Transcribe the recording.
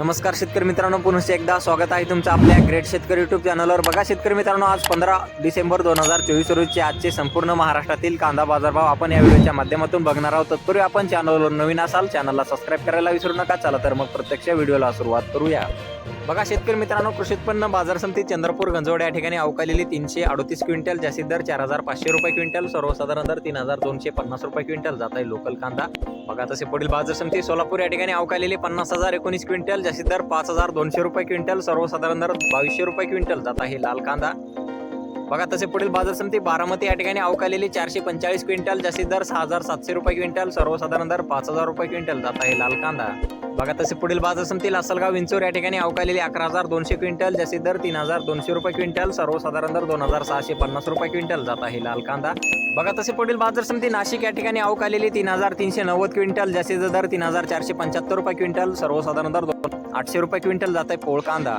नमस्कार शेतकरी मित्रांनो पुन्हा एकदा स्वागत आहे तुमचं आपल्या ग्रेट शेतकरी युट्यूब चॅनलवर बघा शेतकरी मित्रांनो आज पंधरा डिसेंबर दोन हजार चोवीस रोजचे आजचे संपूर्ण महाराष्ट्रातील कांदा बाजारभाव आपण या व्हिडिओच्या माध्यमातून बघणार आहोत. तत्पूर्वी आपण चॅनलवर नवीन असाल चॅनलला सबस्क्राईब करायला विसरू नका. चला तर मग प्रत्यक्ष व्हिडिओला सुरुवात करूया. बघा शेतकरी मित्रांनो कृषी उत्पन्न बाजार समिती चंद्रपूर गंजवड या ठिकाणी अवकालेली तीनशे अडतीस क्विंटल जास्तीत दर चार हजार पाचशे रुपये क्विंटल सर्वसाधारण दर तीन हजार दोनशे पन्नास रुपये क्विंटल जात आहे लोकल कांदा. बघा तसे पुढील बाजार समिती सोलापूर या ठिकाणी अवकालेली पन्नास हजार एकोणीस क्विंटल जास्तीत दर पाच हजार दोनशे रुपये क्विंटल सर्वसाधारण दर बावीसशे रुपये क्विंटल जात आहे लाल कांदा. बघा तसे पुढील बाजार समिती बारामती या ठिकाणी अवकालेली चारशे पंचेचाळीस क्विंटल जास्तीत दर सहा हजार सातशे रुपये क्विंटल सर्वसाधारण दर पाच हजार रुपये क्विंटल जात आहे लाल कांदा. बघा तसे पुढील बाजार समिती लासलगाव विंचूर या ठिकाणी अवकालेली अकरा हजार दोनशे क्विंटल जास्तीत दर तीन हजार दोनशे रुपये क्विंटल सर्वसाधारण दर दोन हजार सहाशे पन्नास रुपये क्विंटल जात आहे लाल कांदा. बघा तसे पुढील बाजार समिती नाशिक या ठिकाणी अवकालेली तीन हजार तीनशे नव्वद क्विंटल जास्तीचा दर तीन हजार चारशे पंच्याहत्तर रुपये क्विंटल सर्वसाधारण दर दोन आठशे रुपये क्विंटल जात आहे पोळ कांदा.